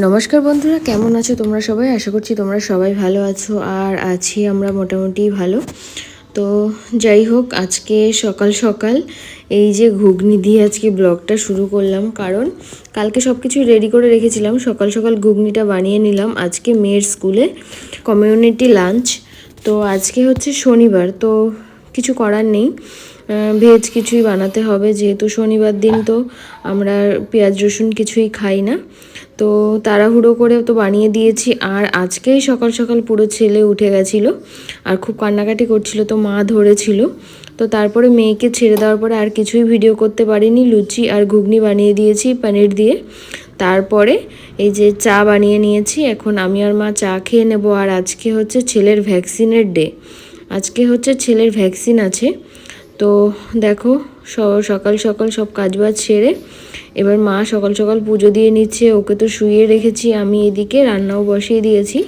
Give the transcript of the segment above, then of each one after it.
নমস্কার বন্ধুরা, কেমন আছো তোমরা সবাই? আশা করছি তোমরা সবাই ভালো আছো আর আছি আমরা মোটামুটি ভালো। তো যাই হোক, আজকে সকাল সকাল এই যে ঘুগনি দিয়ে আজকে ব্লগটা শুরু করলাম। কারণ কালকে সব কিছু রেডি করে রেখেছিলাম, সকাল সকাল ঘুগনিটা বানিয়ে নিলাম। আজকে মেয়ের স্কুলে কমিউনিটি লাঞ্চ তো আজকে হচ্ছে শনিবার, তো কিছু করার নেই। ভেজ কিছুই বানাতে হবে, যেহেতু শনিবার দিন তো আমরা পেঁয়াজ, রসুন কিছুই খাই না। তো তাড়াহুড়ো করে তো বানিয়ে দিয়েছি, আর আজকেই সকাল সকাল পুরো ছেলে উঠে গেছিল, আর খুব কান্নাকাটি করছিল, তো মা ধরেছিল। তো তারপরে মেয়েকে ছেড়ে দেওয়ার পরে আর কিছুই ভিডিও করতে পারিনি, লুচি আর ঘুগনি বানিয়ে দিয়েছি পনির দিয়ে। তারপরে এই যে চা বানিয়ে নিয়েছি, এখন আমি আর মা চা খেয়ে নেব, আর আজকে হচ্ছে ছেলের ভ্যাকসিনের ডে। আজকে হচ্ছে ছেলের ভ্যাকসিন আছে তো দেখো সকাল সকাল সব কাজবাজ সেরে এবার মা সকাল সকাল পুজো দিয়ে নিচ্ছে, ওকে তো শুইয়ে রেখেছি, আমি এদিকে রান্নাও বসিয়ে দিয়েছি।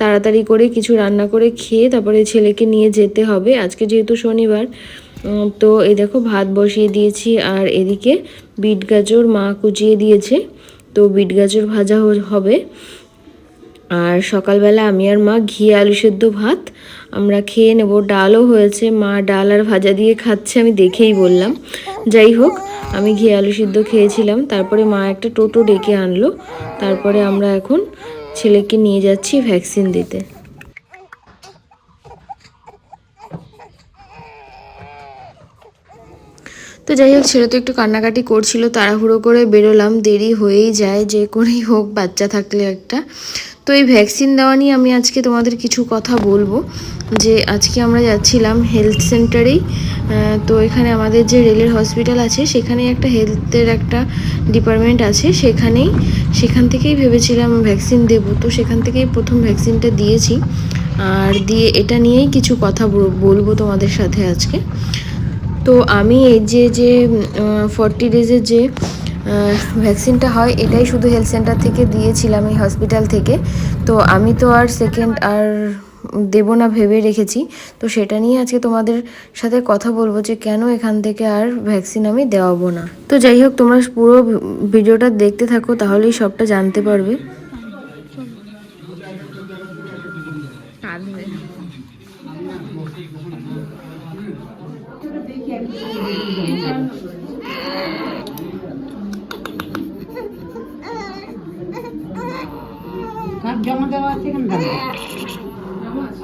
তাড়াতাড়ি করে কিছু রান্না করে খেয়ে তারপরে ছেলেকে নিয়ে যেতে হবে, আজকে যেহেতু শনিবার তো এই দেখো ভাত বসিয়ে দিয়েছি আর এদিকে বিট গাজর মা কুচিয়ে দিয়েছে, তো বিট গাজর ভাজা হবে। আর সকালবেলা আমি আর মা ঘি, আলু সেদ্ধ ভাত। আমরা খেয়ে নেব ডালও হয়েছে। মা ডাল আর ভাজা দিয়ে খাচ্ছে আমি দেখেই বললাম। যাই হোক, আমি ঘি, আলু সিদ্ধ খেয়েছিলাম। তারপরে মা একটা টোটো ডেকে আনলো। তারপরে আমরা এখন ছেলেকে নিয়ে যাচ্ছি ভ্যাকসিন দিতে। তো যাই হোক, ছেলে তো একটু কান্নাকাটি করছিল, তাড়াহুড়ো করে বেরোলাম। দেরি হয়েই যায়, যে করেই হোক, বাচ্চা থাকলে একটা। তো এই ভ্যাকসিন দেওয়া নিয়ে আমি আজকে তোমাদের কিছু কথা বলব। যে আজকে আমরা যাচ্ছিলাম হেলথ সেন্টারেই তো এখানে আমাদের যে রেলের হসপিটাল আছে সেখানে একটা হেলথের একটা ডিপার্টমেন্ট আছে, সেখানেই, সেখান থেকেই ভেবেছিলাম ভ্যাকসিন দেবো। তো সেখান থেকেই প্রথম ভ্যাকসিনটা দিয়েছি। আর দিয়ে এটা নিয়েই কিছু কথা বলব তোমাদের সাথে আজকে। তো আমি এই যে যে ফর্টি ডেজের যে ভ্যাকসিনটা হয়, এটাই শুধু হেলথ সেন্টার থেকে দিয়েছিলাম এই হসপিটাল থেকে। তো আমি তো আর সেকেন্ড আর দেবো না ভেবে রেখেছি। তো সেটা নিয়ে আজকে তোমাদের সাথে কথা বলব যে কেন এখান থেকে আর ভ্যাকসিন আমি দেওয়াবো না। তো যাই হোক, তোমরা পুরো ভিডিওটা দেখতে থাকো, তাহলেই সবটা জানতে পারবে। জমা দেওয়া আছে দাঁড়িয়ে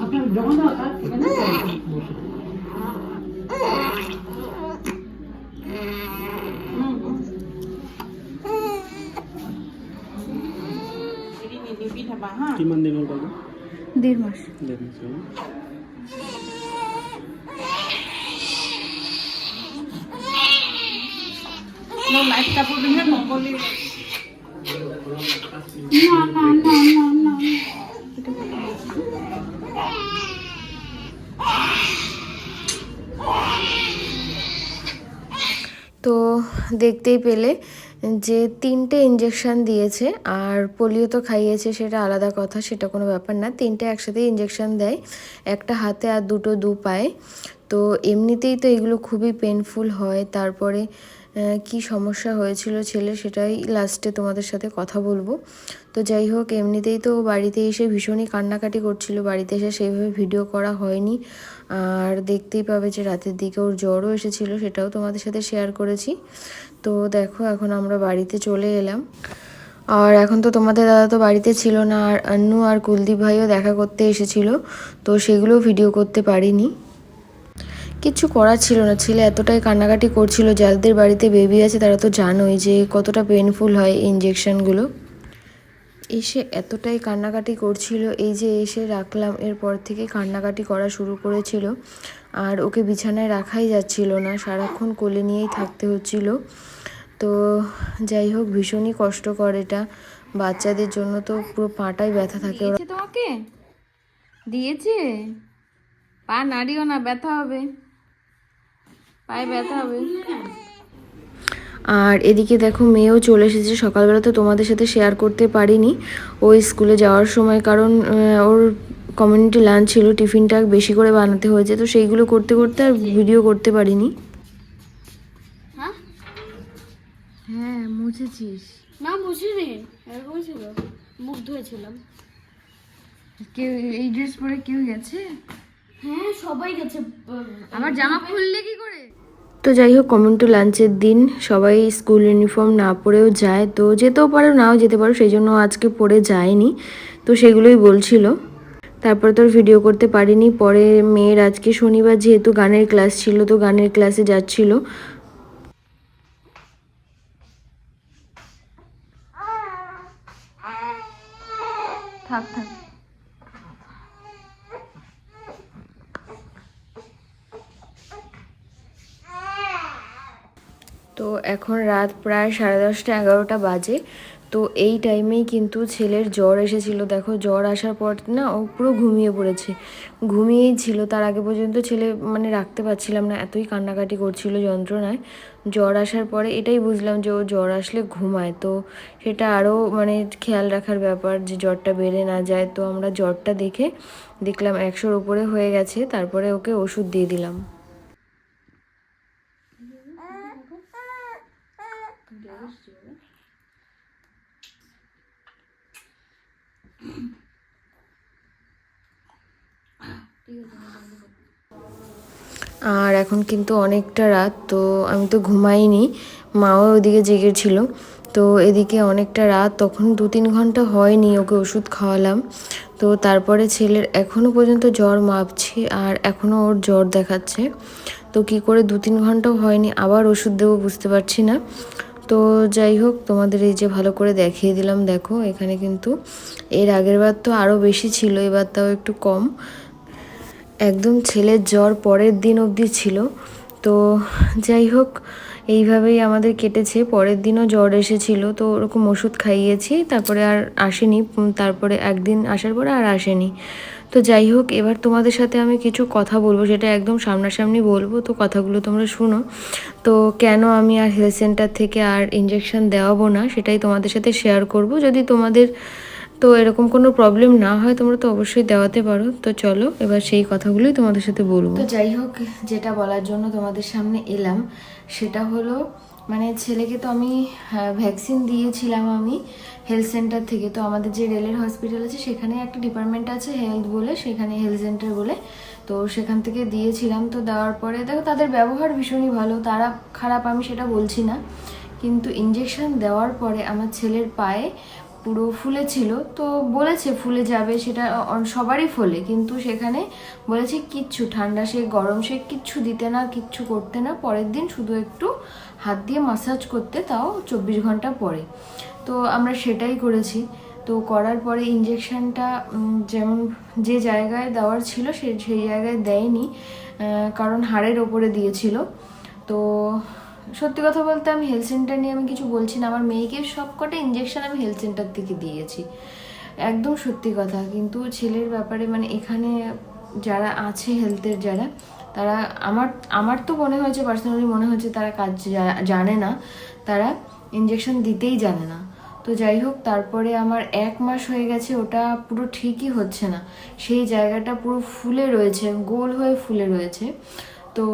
আপনার জমা দেওয়া। কিমান দিনৰ মাস দেৰ পড়বেন নকলি তো দেখতেই পেলে যে তিনটে ইঞ্জেকশন দিয়েছে, আর পোলিও তো খাইয়েছে, সেটা আলাদা কথা, সেটা কোনো ব্যাপার না। তিনটে একসাথে ইঞ্জেকশন দেয়, একটা হাতে আর দুটো দু পায়ে। তো এমনিতেই তো এগুলো খুবই পেনফুল হয়। তারপরে কি সমস্যা হয়েছিল ছেলে সেটাই লাস্টে তোমাদের সাথে কথা বলব। তো যাই হোক, এমনিতেই তো বাড়িতে এসে ভীষণই কান্নাকাটি করছিল। বাড়িতে এসে সেইভাবে ভিডিও করা হয়নি। আর দেখতেই পাবে যে রাতের দিকে ওর জ্বরও এসেছিল, সেটাও তোমাদের সাথে শেয়ার করেছি। তো দেখো, এখন আমরা বাড়িতে চলে এলাম। আর এখন তো তোমাদের দাদা তো বাড়িতে ছিল না, আর আন্নু আর কুলদীপ ভাইও দেখা করতে এসেছিল, তো সেগুলো ভিডিও করতে পারিনি। কিছু করার ছিল না। ছেলে এতটাই কান্নাকাটি করছিল, যাদের বাড়িতে বেবি আছে তারা তো জানোই যে কতটা পেনফুল হয় ইঞ্জেকশনগুলো এসে এতটাই কান্নাকাটি করছিল, এই যে এসে রাখলাম, এরপর থেকে কান্নাকাটি করা শুরু করেছিল। আর ওকে বিছানায় রাখাই যাচ্ছিল না, সারাক্ষণ কোলে নিয়েই থাকতে হচ্ছিল। তো যাই হোক, ভীষণই কষ্টকর এটা। বাচ্চাদের জন্য তো পুরো পাটাই ব্যথা থাকে। তোমাকে? দিয়েছে? পা নাড়িও না, ব্যথা হবে। পায়ে ব্যথা হবে। আর এদিকে দেখো মেয়েও চলে এসেছে। সকালবেলা তো তোমাদের সাথে শেয়ার করতে পারিনি। ওই স্কুলে যাওয়ার সময় কারণ ওর কমিউনিটি লাঞ্চ ছিল টিফিনটা বেশি করে বানাতে হয়েছে। তো সেইগুলো করতে করতে আর ভিডিও করতে পারিনি। হ্যাঁ? হ্যাঁ মুছেছিস। না বুঝিনি এরকমই ছিল। মুখ ধুয়েছিলাম। কেউ এই ড্রেস পরে কেউ গেছে? হ্যাঁ সবাই গেছে। আমার জামা খুললে কি করে? তো যাই হোক কমন টু লাঞ্চের দিন সবাই স্কুল ইউনিফর্ম না পরেও যায়। তো যেতেও পারো, নাও যেতে পারো, সেই জন্য আজকে পরে যায়নি তো সেগুলোই বলছিল। তারপরে তোর ভিডিও করতে পারিনি। পরে মেয়ের আজকে শনিবার যেহেতু গানের ক্লাস ছিল, তো গানের ক্লাসে যাচ্ছিল। থাক থাক। তো এখন রাত প্রায় সাড়ে দশটা, এগারোটা বাজে। তো এই টাইমেই কিন্তু ছেলের জ্বর এসেছিল। দেখো, জ্বর আসার পর না ও পুরো ঘুমিয়ে পড়েছে। ঘুমিয়েই ছিল, তার আগে পর্যন্ত ছেলে মানে রাখতে পারছিলাম না, এতই কান্নাকাটি করছিল যন্ত্রণায়। জ্বর আসার পরে এটাই বুঝলাম যে ও জ্বর আসলে ঘুমায়। তো সেটা আরও মানে খেয়াল রাখার ব্যাপার যে জ্বরটা বেড়ে না যায়। তো আমরা জ্বরটা দেখে দেখলাম একশোর উপরে হয়ে গেছে, তারপরে ওকে ওষুধ দিয়ে দিলাম। আর এখন কিন্তু অনেকটা রাত, তো আমি তো ঘুমাইনি, মাও ওদিকে জেগেছিল তো এদিকে অনেকটা রাত, তখন দু তিন ঘণ্টা হয়নি ওকে ওষুধ খাওয়ালাম, তো তারপরে ছেলের এখনও পর্যন্ত জ্বর মাপছি আর এখনও ওর জ্বর দেখাচ্ছে, তো কি করে দু তিন ঘন্টাও হয়নি, আবার ওষুধ দেবো বুঝতে পারছি না, তো যাই হোক, তোমাদের এই যে ভালো করে দেখিয়ে দিলাম, দেখো, এখানে কিন্তু এর আগের বার তো আরও বেশি ছিল, এবার তাও একটু কম একদম ছেলের জ্বর পরের দিন অবধি ছিল। তো যাই হোক, এইভাবেই আমাদের কেটেছে। পরের দিনও জ্বর এসেছিল, তো ওরকম ওষুধ খাইয়েছি। তারপরে আর আসেনি তারপরে একদিন আসার পরে আর আসেনি। তো যাই হোক, এবার তোমাদের সাথে আমি কিছু কথা বলব সেটা একদম সামনাসামনি বলব, তো কথাগুলো তোমরা শুনো। তো কেন আমি আর হেলথ সেন্টার থেকে আর ইঞ্জেকশন দেওয়াবো না, সেটাই তোমাদের সাথে শেয়ার করব। যদি তোমাদের তো এরকম কোনো প্রবলেম না হয়, তোমরা তো অবশ্যই দেওয়াতে পারো। তো চলো, এবার সেই কথাগুলোই তোমাদের সাথে বলব। তো যাই হোক, যেটা বলার জন্য তোমাদের সামনে এলাম, সেটা হলো মানে ছেলেকে তো আমি ভ্যাকসিন দিয়েছিলাম আমি হেলথ সেন্টার থেকে। তো আমাদের যে রেলের হসপিটাল আছে, সেখানে একটা ডিপার্টমেন্ট আছে হেলথ বলে, সেখানে হেলথ সেন্টার বলে। তো সেখান থেকে দিয়েছিলাম, তো দেওয়ার পরে দেখো তাদের ব্যবহার ভীষণই ভালো, তারা খারাপ, আমি সেটা বলছি না। কিন্তু ইঞ্জেকশন দেওয়ার পরে আমার ছেলের পায়ে পুরো ফুলে ছিল। তো বলেছে ফুলে যাবে, সেটা সবারই ফোলে। কিন্তু সেখানে বলেছে কিচ্ছু, ঠান্ডা সে, গরম সে কিচ্ছু দিতে না, কিচ্ছু করতে না। পরের দিন শুধু একটু হাত দিয়ে মাসাজ করতে, তাও চব্বিশ ঘণ্টা পরে। তো আমরা সেটাই করেছি। তো করার পরে ইঞ্জেকশনটা যেমন যে জায়গায় দেওয়ার ছিল, সে, সেই জায়গায় দেয়নি। কারণ হাড়ের ওপরে দিয়েছিল। তো সত্যি কথা বলতে আমি হেলথ সেন্টার নিয়ে আমি কিছু বলছি না। আমার মেয়েকে সবকটা ইঞ্জেকশন আমি হেলথ সেন্টার থেকে দিয়েছি। একদম সত্যি কথা। কিন্তু ছেলের ব্যাপারে মানে এখানে যারা আছে হেলথের যারা, তারা আমার আমার তো মনে হয়েছে পার্সোনালি মনে হয়েছে তারা কাজ জানে না। তারা ইঞ্জেকশন দিতেই জানে না। তো যাই হোক, তারপরে আমার এক মাস হয়ে গেছে, ওটা পুরো ঠিকই হচ্ছে না। সেই জায়গাটা পুরো ফুলে রয়েছে, গোল হয়ে ফুলে রয়েছে। তো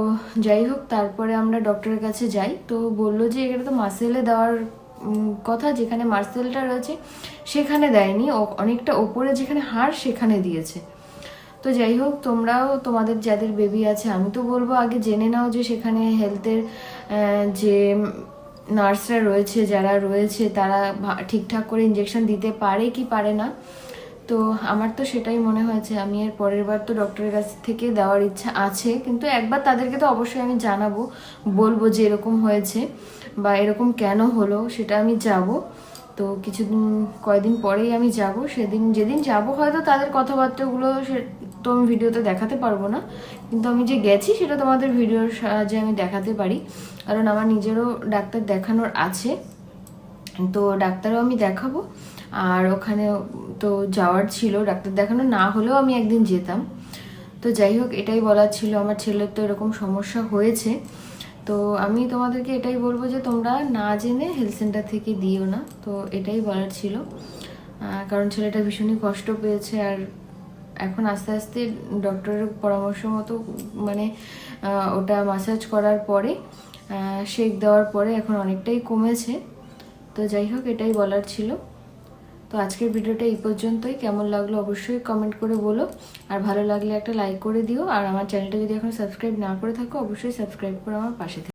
যাই হোক, তারপরে আমরা ডক্টরের কাছে যাই। তো বলল যে এটা তো মাসেলে দেওয়ার কথা যেখানে মার্সেলটা রয়েছে, সেখানে দেয়নি। অনেকটা ওপরে যেখানে হাড়, সেখানে দিয়েছে। তো যাই হোক, তোমরাও, তোমাদের যাদের বেবি আছে, আমি তো বলব আগে জেনে নাও যে, সেখানে হেলথের যে নার্সরা রয়েছে, যারা রয়েছে, তারা ঠিকঠাক করে ইঞ্জেকশন দিতে পারে কি পারে না। তো আমার তো সেটাই মনে হয়েছে আমি এর পরের বার তো ডক্টরের কাছ থেকে দেওয়ার ইচ্ছা আছে। কিন্তু একবার তাদেরকে তো অবশ্যই আমি জানাব, বলব যে এরকম হয়েছে বা এরকম কেন হলো সেটা আমি যাব। তো কিছুদিন কয়দিন পরেই আমি যাব। সেদিন যেদিন যাব হয়তো তাদের কথাবার্তাগুলো সে, তো আমি ভিডিওতে দেখাতে পারব না। কিন্তু আমি যে গেছি সেটা তোমাদের ভিডিওর সাহায্যে আমি দেখাতে পারি। কারণ আমার নিজেরও ডাক্তার দেখানোর আছে। তো ডাক্তারও আমি দেখাবো। আর ওখানে তো যাওয়ার ছিল, ডাক্তার দেখানো, না হলেও আমি একদিন যেতাম। তো যাই হোক, এটাই বলার ছিল। আমার ছেলের তো এরকম সমস্যা হয়েছে। তো আমি তোমাদেরকে এটাই বলব যে, তোমরা না জেনে হেলথ সেন্টার থেকে দিও না। তো এটাই বলার ছিল। কারণ ছেলেটা ভীষণই কষ্ট পেয়েছে। আর এখন আস্তে আস্তে ডক্টরের পরামর্শ মতো মানে ওটা মাসাজ করার পরে শেক দেওয়ার পরে এখন অনেকটাই কমেছে। তো যাই হোক, এটাই বলার ছিল। তো আজকের ভিডিওটা এই পর্যন্তই। কেমন লাগল অবশ্যই কমেন্ট করে বলো। আর ভালো লাগলে একটা লাইক করে দিও। আর আমার চ্যানেলটা যদি এখন সাবস্ক্রাইব না করে থাকো, অবশ্যই সাবস্ক্রাইব করে আমার পাশে